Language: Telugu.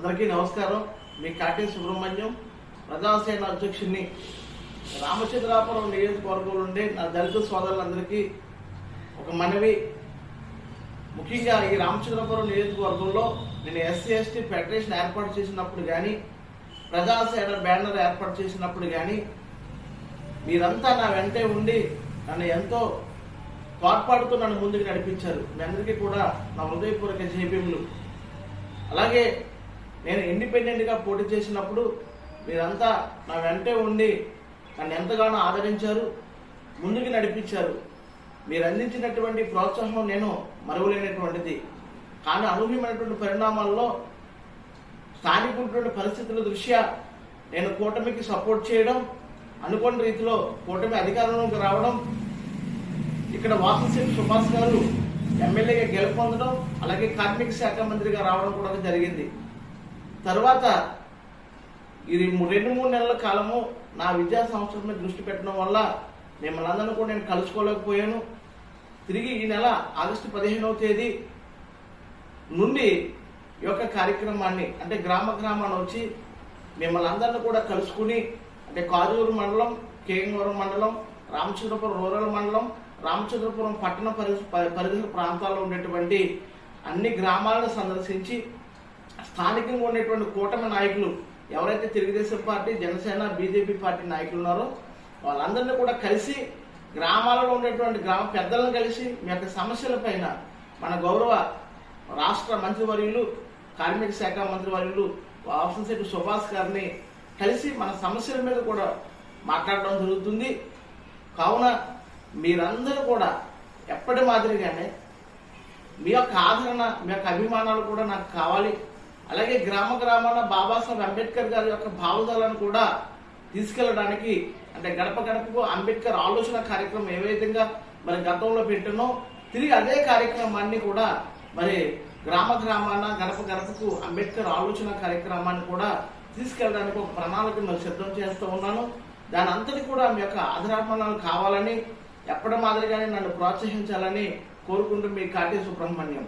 అందరికీ నమస్కారం. మీ కాటే సుబ్రహ్మణ్యం ప్రజాసేన అధ్యక్షుడిని రామచంద్రాపురం నియోజకవర్గం నుండి నా దళిత సోదరులందరికీ ఒక మనవి. ముఖ్యంగా ఈ రామచంద్రపురం నియోజకవర్గంలో నేను ఎస్సీ ఎస్టీ ఫెడరేషన్ ఏర్పాటు చేసినప్పుడు కానీ ప్రజాసేన బ్యానర్ ఏర్పాటు చేసినప్పుడు కానీ మీరంతా నా వెంటే ఉండి నన్ను ఎంతో తోడ్పాటుతో నన్ను ముందుకు నడిపించారు. మీ అందరికీ కూడా నా హృదయపూర్వక జేబీములు అలాగే నేను ఇండిపెండెంట్గా పోటీ చేసినప్పుడు మీరంతా నా వెంటే ఉండి నన్ను ఎంతగానో ఆదరించారు ముందుకు నడిపించారు. మీరు అందించినటువంటి ప్రోత్సాహం నేను మరువలేనటువంటిది. కానీ అనూహ్యమైనటువంటి పరిణామాల్లో స్థానికున్నటువంటి పరిస్థితుల దృష్ట్యా నేను కూటమికి సపోర్ట్ చేయడం అనుకోని రీతిలో కూటమి అధికారంలోకి రావడం ఇక్కడ వాసంశెట్టి సుభాష్ గారు ఎమ్మెల్యేగా గెలుపొందడం అలాగే కార్మిక శాఖ మంత్రిగా రావడం కూడా జరిగింది. తర్వాత ఇది రెండు మూడు నెలల కాలము నా విద్యా సంవత్సరం మీద దృష్టి పెట్టడం వల్ల మిమ్మల్ని అందరినీ కూడా నేను కలుసుకోలేకపోయాను. తిరిగి ఈ నెల ఆగస్టు పదిహేనవ తేదీ నుండి ఈ యొక్క కార్యక్రమాన్ని అంటే గ్రామ గ్రామాన్ని వచ్చి మిమ్మల్ని అందరిని కూడా కలుసుకుని అంటే కాజూరు మండలం కేంగవరం మండలం రామచంద్రపురం రూరల్ మండలం రామచంద్రపురం పట్టణ పరిధి పరిసర ప్రాంతాల్లో ఉండేటువంటి అన్ని గ్రామాలను సందర్శించి స్థానికంగా ఉండేటువంటి కూటమి నాయకులు ఎవరైతే Telugu Desam party Janasena BJP party నాయకులు ఉన్నారో వాళ్ళందరినీ కూడా కలిసి గ్రామాలలో ఉండేటువంటి గ్రామ పెద్దలను కలిసి మీ యొక్క సమస్యల పైన మన గౌరవ రాష్ట్ర మంత్రివర్యులు కార్మిక శాఖ మంత్రివర్యులు వాసంశెట్టి సుభాష్ గారిని కలిసి మన సమస్యల మీద కూడా మాట్లాడడం జరుగుతుంది. కావున మీరందరూ కూడా ఎప్పటి మాదిరిగానే మీ యొక్క ఆదరణ మీ యొక్క అభిమానాలు కూడా నాకు కావాలి. అలాగే గ్రామ గ్రామాన బాబాసాహెబ్ అంబేద్కర్ గారి యొక్క భావజాలను కూడా తీసుకెళ్ళడానికి అంటే గడప గడపకు అంబేద్కర్ ఆలోచన కార్యక్రమం ఏ విధంగా మరి గతంలో పెట్టినో తిరిగి అదే కార్యక్రమాన్ని కూడా మరి గ్రామ గ్రామాన గడప గడపకు అంబేద్కర్ ఆలోచన కార్యక్రమాన్ని కూడా తీసుకెళ్ళడానికి ఒక ప్రణాళిక మరి సిద్ధం చేస్తూ ఉన్నాను. దాని అంతటి కూడా మీ యొక్క ఆధారాత్మనాలు కావాలని ఎప్పటి మాదిరిగానే నన్ను ప్రోత్సహించాలని కోరుకుంటూ మీ కాటి సుబ్రహ్మణ్యం.